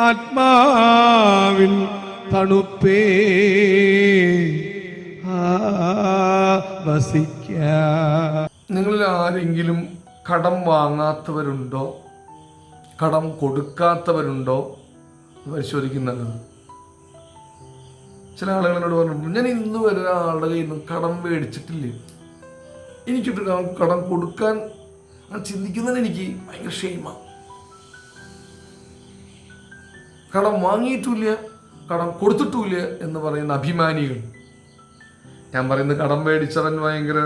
ആത്മാവിൻ തണുപ്പേ. വസിക്ക. നിങ്ങളിൽ ആരെങ്കിലും കടം വാങ്ങാത്തവരുണ്ടോ? കടം കൊടുക്കാത്തവരുണ്ടോ? പരിശോധിക്കുന്നത്. ചില ആളുകൾ എന്നോട് പറഞ്ഞിട്ടുണ്ട് ഞാൻ ഇന്ന് വരെ ഒരാളുടെ കയ്യിൽ നിന്ന് കടം മേടിച്ചിട്ടില്ല. എനിക്കിട്ട് കടം കൊടുക്കാൻ ചിന്തിക്കുന്നതിന് എനിക്ക് ഭയങ്കര ക്ഷേമമാണ്. കടം വാങ്ങിയിട്ടുമില്ല കടം കൊടുത്തിട്ടുമില്ല എന്ന് പറയുന്ന അഭിമാനികൾ. ഞാൻ പറയുന്നത് കടം മേടിച്ചവൻ ഭയങ്കര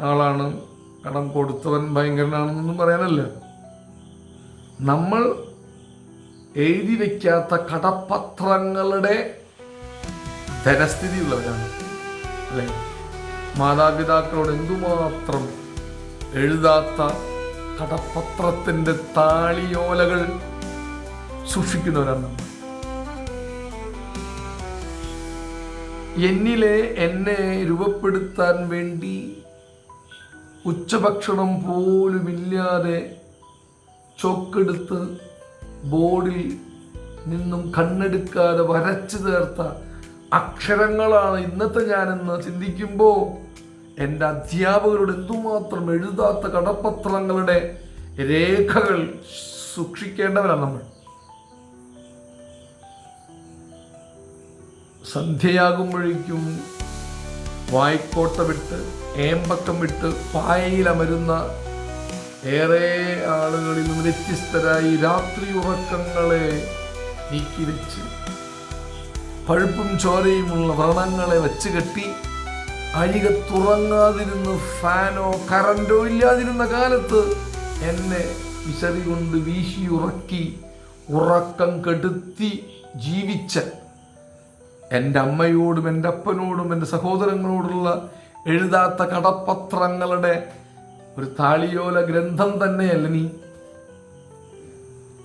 ആളാണ് കടം കൊടുത്തവൻ ഭയങ്കരനാണെന്നൊന്നും പറയാനല്ല. നമ്മൾ എഴുതി വയ്ക്കാത്ത കടപ്പത്രങ്ങളുടെ ധനസ്ഥിതിയുള്ളവരാണ്. അല്ലെ? മാതാപിതാക്കളോട് എന്തുമാത്രം എഴുതാത്ത കടപത്രത്തിന്റെ താളിയോലകൾ സൂക്ഷിക്കുന്നവരാണ് നമ്മൾ. എന്നിലെ എന്നെ രൂപപ്പെടുത്താൻ വേണ്ടി ഉച്ചഭക്ഷണം പോലുമില്ലാതെ ചോക്കെടുത്ത് ബോർഡിൽ നിന്നും കണ്ണെടുക്കാതെ വരച്ചു ചേർത്ത അക്ഷരങ്ങളാണ് ഇന്നത്തെ ഞാനെന്ന് ചിന്തിക്കുമ്പോൾ എന്റെ അധ്യാപകരോട് എന്തുമാത്രം എഴുതാത്ത കടപ്പത്രങ്ങളുടെ രേഖകൾ സൂക്ഷിക്കേണ്ടവരാണ് നമ്മൾ. സന്ധ്യയാകുമ്പോഴേക്കും വായ്ക്കോട്ട വിട്ട് ഏമ്പക്കം വിട്ട് പായയിലമരുന്ന ഏറെ ആളുകളിൽ നിന്ന് വ്യത്യസ്തരായി രാത്രി ഉറക്കങ്ങളെ നീക്കിവെച്ച് പഴുപ്പും ചോരയുമുള്ള വ്രണങ്ങളെ വെച്ച് കെട്ടി അഴിക തുറങ്ങാതിരുന്ന് ഫാനോ കറണ്ടോ ഇല്ലാതിരുന്ന കാലത്ത് എന്നെ വിശറി കൊണ്ട് വീശി ഉറക്കി ഉറക്കം കെടുത്തി ജീവിച്ച എന്റെ അമ്മയോടും എന്റെ അപ്പനോടും എന്റെ സഹോദരങ്ങളോടുള്ള എഴുതാത്ത കടപ്പത്രങ്ങളുടെ ഒരു താളിയോല ഗ്രന്ഥം തന്നെയല്ല നീ.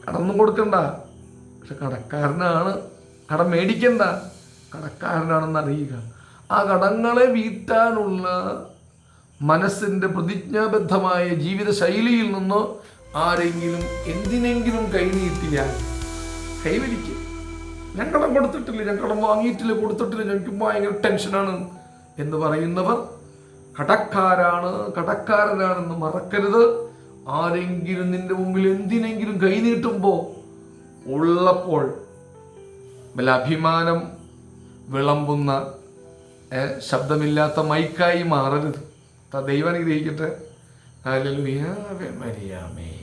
കടന്നും കൊടുക്കണ്ട. പക്ഷെ കടക്കാരനാണ്. കടം മേടിക്കണ്ട. കടക്കാരനാണെന്ന് അറിയുക ആ കടങ്ങളെ വീട്ടാനുള്ള മനസ്സിന്റെ പ്രതിജ്ഞാബദ്ധമായ ജീവിത ശൈലിയിൽ നിന്ന് ആരെങ്കിലും എന്തിനെങ്കിലും കൈനീട്ടിയാൽ കൈവരിക്കും. കടം കൊടുത്തിട്ടില്ല കടം വാങ്ങിയിട്ടില്ല കൊടുത്തിട്ടില്ല. എനിക്ക് ഭയങ്കര ടെൻഷനാണ് എന്ന് പറയുന്നവർ കടക്കാരാണ് കടക്കാരനാണെന്ന് മറക്കരുത്. ആരെങ്കിലും നിന്റെ മുമ്പിൽ എന്തിനെങ്കിലും കൈ നീട്ടുമ്പോൾ ഉള്ളപ്പോൾ വല്ല അഭിമാനം വിളമ്പുന്ന ശബ്ദമില്ലാത്ത മൈക്കായി മാറരുത്. ദൈവം അനുഗ്രഹിക്കട്ടെ. മരിയാമേ.